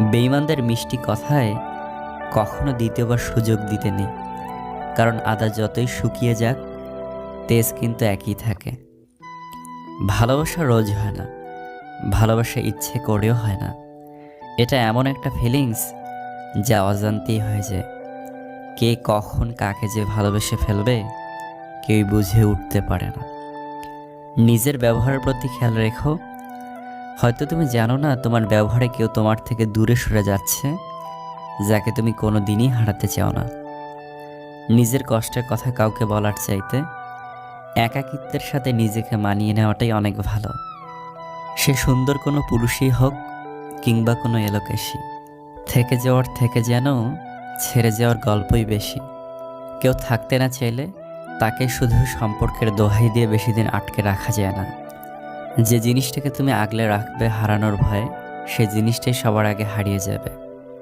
বেইমানদের মিষ্টি কথায় কখনো দ্বিতীয়বার সুযোগ দিতে নেই। কারণ আদা যতই শুকিয়ে যাক, তেজ কিন্তু একই থাকে। ভালোবাসা রোজ হয় না, ভালোবাসা ইচ্ছে করেও হয় না। এটা এমন একটা ফিলিংস যা অজান্তেই হয়ে যায়। কে কখন কাকে যে ভালোবেসে ফেলবে, কেউই বুঝে উঠতে পারে না। নিজের ব্যবহারের প্রতি খেয়াল রেখো। হয়তো তুমি জানো না তোমার ব্যবহারে কেউ তোমার থেকে দূরে সরে যাচ্ছে, যাকে তুমি কোনো দিনই হারাতে চাও না। নিজের কষ্টের কথা কাউকে বলার চাইতে একাকিত্বের সাথে নিজেকে মানিয়ে নেওয়াটাই অনেক ভালো। সে সুন্দর কোনো পুরুষই হোক কিংবা কোনো এলোকেশি। থেকে যাওয়ার থেকে যেন ছেড়ে যাওয়ার গল্পই বেশি। কেউ থাকতে না চাইলে তাকে শুধু সম্পর্কের দোহাই দিয়ে বেশি দিন আটকে রাখা যায় না। যে জিনিসটাকে তুমি আগলে রাখবে হারানোর ভয়ে, সে জিনিসটাই সবার আগে হারিয়ে যাবে।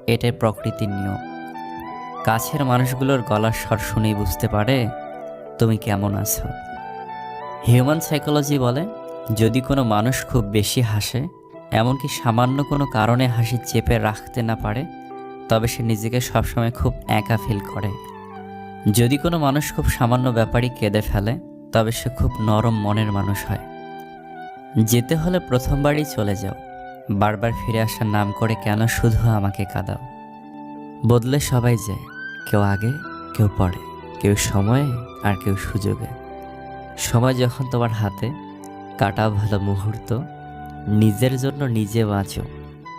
এটাই প্রকৃতির নিয়ম। কাছের মানুষগুলোর গলার স্বর শুনেই বুঝতে পারে, তুমি কেমন আছো। হিউম্যান সাইকোলজি বলে, যদি কোনো মানুষ খুব বেশি হাসে, এমনকি সামান্য কোনো কারণে হাসি চেপে রাখতে না পারে, তবে সে নিজেকে সবসময় খুব একা ফিল করে। যদি কোনো মানুষ খুব সামান্য ব্যাপারই কেঁদে ফেলে, তবে সে খুব নরম মনের মানুষ হয়। যেতে হলে প্রথমবারই চলে যাও। বারবার ফিরে আসার নাম করে কেন শুধু আমাকে কাঁদাও? বদলে সবাই যায়, কেউ আগে, কেউ পরে, কেউ সময়ে আর কেউ সুযোগে। সময় যখন তোমার হাতে কাটা ভালো মুহূর্ত, নিজের জন্য নিজে বাঁচো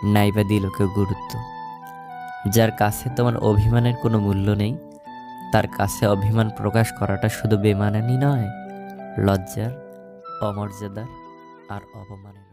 নাইবা দিল কেউ গুরুত্ব। যার কাছে তোমার অভিমানের কোনো মূল্য নেই, তার কাছে অভিমান প্রকাশ করাটা শুধু বেমানানি নয়, লজ্জার, অমর্যাদার আর অপমানের